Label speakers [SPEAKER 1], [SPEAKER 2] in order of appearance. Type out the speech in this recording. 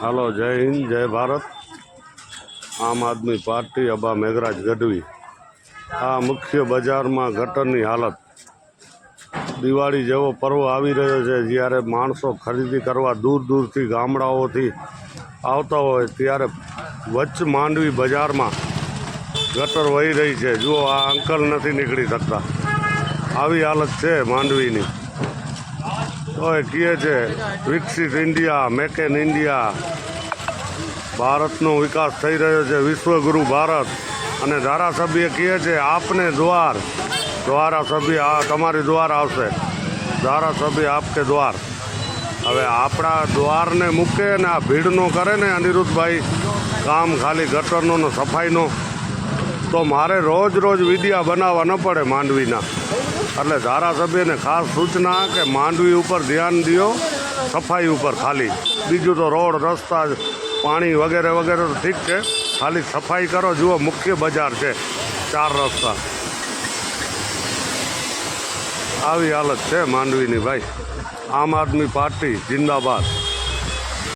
[SPEAKER 1] હાલો, જય હિન્દ, જય ભારત. આમ આદમી પાર્ટી અબા મેઘરાજ ગઢવી. આ મુખ્ય બજારમાં ગટરની હાલત. દિવાળી જેવો પર્વ આવી રહ્યો છે, જ્યારે માણસો ખરીદી કરવા દૂર દૂરથી ગામડાઓથી આવતા હોય, ત્યારે વચ્ચ માંડવી બજારમાં ગટર વહી રહી છે. જુઓ, આ અંકલ નથી નીકળી શકતા. આવી હાલત છે માંડવીની. તો એ કહે છે, વિકસિત ઇન્ડિયા, મેક ઇન ઇન્ડિયા. ભારતનો વિકાસ થઈ રહ્યો છે, વિશ્વગુરુ ભારત. અને ધારાસભ્ય કહે છે, આપને દ્વાર. ધારાસભ્ય, આ તમારી દ્વાર આવશે. ધારાસભ્ય આપકે દ્વાર. હવે આપણા દ્વારને મૂકે ને આ ભીડનો કરે ને અનિરુદ્ધભાઈ કામ ખાલી ગટરનો ને સફાઈનો, તો મારે રોજ રોજ વિડિયા બનાવવા ન પડે માંડવીના. એટલે ધારાસભ્યને ખાસ સૂચના કે માંડવી ઉપર ધ્યાન દો સફાઈ ઉપર ખાલી. બીજું તો રોડ, રસ્તા, પાણી વગેરે વગેરે તો ઠીક છે. ખાલી સફાઈ કરો, જુઓ, મુખ્ય બજાર છે. ચાર રસ્તા. આવી હાલત છે માંડવીની, ભાઈ. આમ આદમી પાર્ટી, જિંદાબાદ.